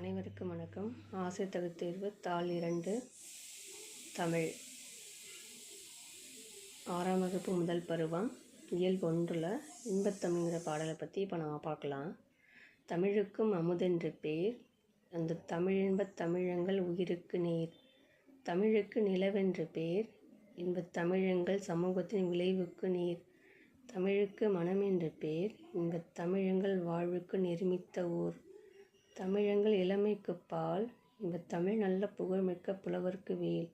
அனைவருக்கும் வணக்கம். ஆசை தகுதி தேர்வு தாள் இரண்டு தமிழ். ஆறாம் வகுப்பு முதல் பருவம் இயல் ஒன்றில் இன்பத்தமிழ்ங்கிற பாடலை பற்றி இப்போ நம்ம பார்க்கலாம். தமிழுக்கும் அமுதென்று பேர். அந்த தமிழின்பத் தமிழங்கள் உயிருக்கு நீர். தமிழுக்கு நிலவென்று பேர். இன்பத் தமிழங்கள் சமூகத்தின் விளைவுக்கு நீர். தமிழுக்கு மனமென்று பேர். இன்பத் தமிழங்கள் வாழ்வுக்கு நிர்மித்த ஊர். தமிழங்கள் இளமைக்குப் பால். இன்பத் தமிழ் நல்ல புகழ்மிக்க புலவர்க்கு வேல்.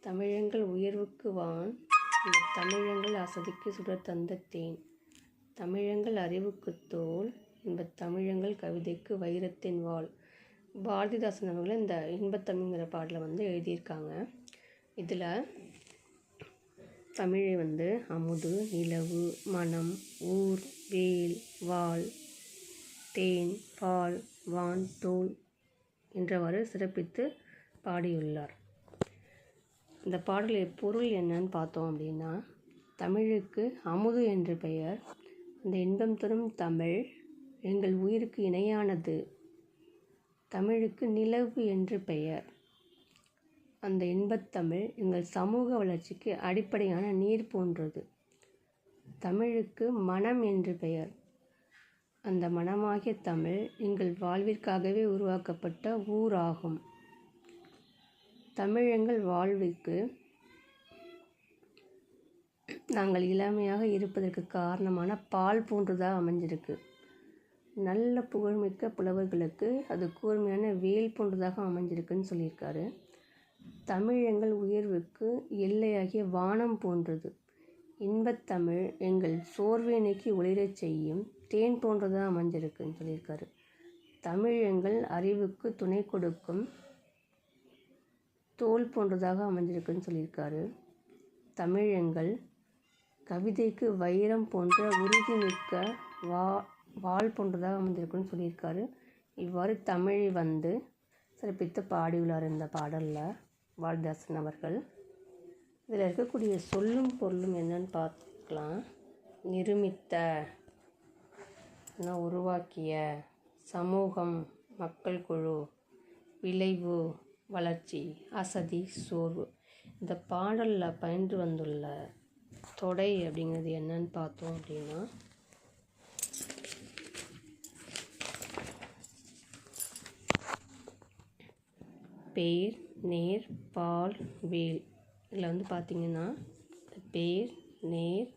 தமிழங்கள் உயர்வுக்கு வான். இன்பத் தமிழங்கள் அசதிக்கு சுடர் தந்த தேன். தமிழங்கள் அறிவுக்குத் தோல். இன்பத் தமிழங்கள் கவிதைக்கு வைரத்தின் வாள். பாரதிதாசன் அவர்கள் இந்த இன்பத்தமிழ்ங்கிற பாடலை வந்து எழுதியிருக்காங்க. இதில் தமிழை வந்து அமுது நிலவு மனம் ஊர் வேல் வாள் தேன் பால் வான் தோல் என்றவாறு சிறப்பித்து பாடியுள்ளார். இந்த பாடலின் பொருள் என்னன்னு பார்த்தோம் அப்படின்னா தமிழுக்கு அமுது என்று பெயர் அந்த இன்பம் தரும் தமிழ் எங்கள் உயிருக்கு இணையானது தமிழுக்கு நிலவு என்று பெயர். அந்த இன்பத்தமிழ் எங்கள் சமூக வளர்ச்சிக்கு அடிப்படையான நீர் போன்றது. தமிழுக்கு மனம் என்று பெயர். அந்த மனமாகிய தமிழ் எங்கள் வாழ்விற்காகவே உருவாக்கப்பட்ட ஊராகும். தமிழ் எங்கள் வாழ்விற்கு நாங்கள் இளமையாக இருப்பதற்கு காரணமான பால் போன்றதாக அமைஞ்சிருக்கு. நல்ல புகழ்மிக்க புலவர்களுக்கு அது கூர்மையான வேல் போன்றதாக அமைஞ்சிருக்குன்னு சொல்லியிருக்காரு. தமிழ் எங்கள் உயர்வுக்கு எல்லையாகிய வானம் போன்றது இன்பத்தமிழ் எங்கள் சோர்வை நீக்கி ஒளிரச் செய்யும் தேன் போன்றதாக அமைஞ்சிருக்குன்னு சொல்லியிருக்காரு. தமிழ் எங்கள் அறிவுக்கு துணை கொடுக்கும் தோல் போன்றதாக அமைஞ்சிருக்குன்னு சொல்லியிருக்காரு. தமிழ் எங்கள் கவிதைக்கு வைரம் போன்ற உறுதிமிக்க வா வாள் போன்றதாக அமைஞ்சிருக்குன்னு சொல்லியிருக்காரு. இவ்வாறு தமிழை வந்து சிறப்பித்து பாடியுள்ளார் இந்த பாடலில் பாரதிதாசன் அவர்கள். இதில் இருக்கக்கூடிய சொல்லும் பொருளும் என்னன்னு பார்க்கலாம். நிருமித்த உருவாக்கிய சமூகம் மக்கள் குழு விளைவு வளர்ச்சி அசதி சோர்வு. இந்த பாடலில் பயின்று வந்துள்ள தொடை அப்படிங்கிறது என்னன்னு பார்த்தோம் அப்படின்னா பேர் நேர் பால் வேல். இதில் வந்து பார்த்திங்கன்னா பேர் நேர்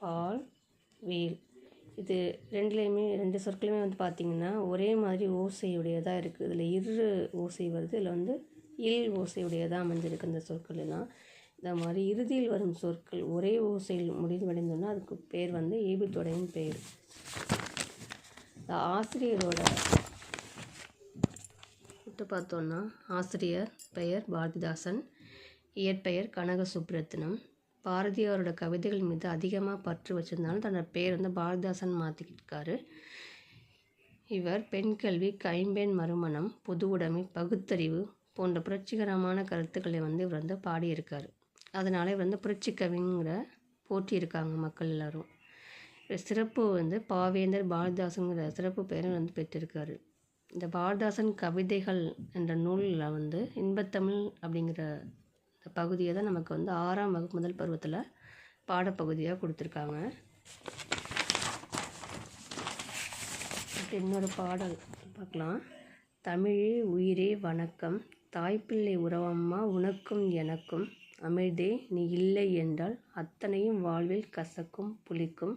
பால் வேல். இது ரெண்டுலேயுமே ரெண்டு சொற்களுமே வந்து பார்த்திங்கன்னா ஒரே மாதிரி ஓசையுடையதாக இருக்குது இதில் இரு ஓசை வருது. இதில் வந்து இல் ஓசையுடையதாக அமைஞ்சிருக்கு இந்த சொற்கள் எல்லாம். இந்த மாதிரி இறுதியில் வரும் சொற்கள் ஒரே ஓசையில் முடிவடைந்தோன்னா அதுக்கு பேர் வந்து ஈபுத்தொடையின் பெயர் இந்த ஆசிரியரோட விட்டு பார்த்தோன்னா ஆசிரியர் பெயர் பாரதிதாசன். இயற்பெயர் கனக சுப்ரத்னம் பாரதியாரோட கவிதைகள் மீது அதிகமாக பற்று வச்சிருந்தாலும் தன்னோட பேர் வந்து பாரதிதாசன் மாற்றிக்கிட்டாரு இவர் பெண் கல்வி கைம்பெண் மறுமணம் பொது உடைமை பகுத்தறிவு போன்ற புரட்சிகரமான கருத்துக்களை வந்து இவர் வந்து பாடியிருக்கார். அதனால் இவர் வந்து புரட்சி கவிங்கிற இருக்காங்க மக்கள் எல்லாரும். சிறப்பு வந்து பாவேந்தர் பாரதிதாசனுங்கிற சிறப்பு பெயரும் வந்து பெற்றிருக்காரு. இந்த பாரதாசன் கவிதைகள் என்ற நூலில் வந்து இன்பத்தமிழ் அப்படிங்கிற இந்த பகுதியை தான் நமக்கு வந்து ஆறாம் வகுப்பு முதல் பருவத்தில் பாடப்பகுதியாக கொடுத்துருக்காங்க. இன்னொரு பாடல் பார்க்கலாம். தமிழே உயிரே வணக்கம். தாய்ப்பிள்ளை உறவம்மா உனக்கும் எனக்கும் அமிர்தே நீ இல்லை என்றால் அத்தனையும் வாழ்வில் கசக்கும் புளிக்கும்.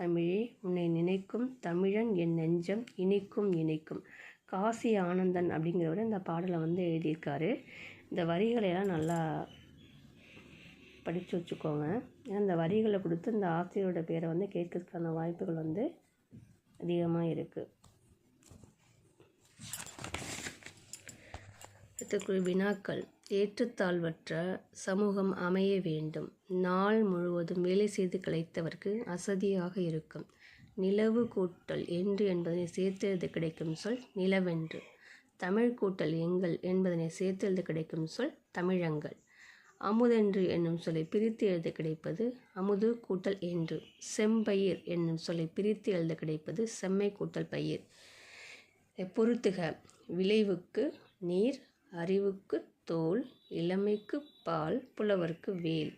தமிழே உன்னை நினைக்கும் தமிழன் என் நெஞ்சம் இனிக்கும் இனிக்கும். காசி ஆனந்தன் அப்படிங்கிறவர் இந்த பாடலை வந்து எழுதியிருக்காரு. இந்த வரிகளையெல்லாம் நல்லா படித்து வச்சுக்கோங்க. ஏன்னா இந்த வரிகளை கொடுத்து இந்த ஆசிரியரோட பேரை வந்து கேட்கறதுக்கான வாய்ப்புகள் வந்து அதிகமாக இருக்குது அடுத்தக்குரிய வினாக்கள். ஏற்றத்தாழ்வற்ற சமூகம் அமைய வேண்டும். நாள் முழுவதும் வேலை செய்து கலைத்தவர்க்கு அசதியாக இருக்கும். நிலவு கூட்டல் என்று என்பதனை சேர்த்தெழுத்து கிடைக்கும் சொல் நிலவென்று. தமிழ் கூட்டல் எங்கள் என்பதனை சேர்த்து எழுத கிடைக்கும் சொல் தமிழங்கள். அமுதென்று என்னும் சொல்லை பிரித்து எழுத கிடைப்பது அமுது கூட்டல் என்று. செம்பயிர் என்னும் சொல்லை பிரித்து எழுத கிடைப்பது செம்மை கூட்டல் பயிர். பொறுத்துக விளைவுக்கு நீர் அறிவுக்கு தோல் இளமைக்கு பால் புலவருக்கு வேல்.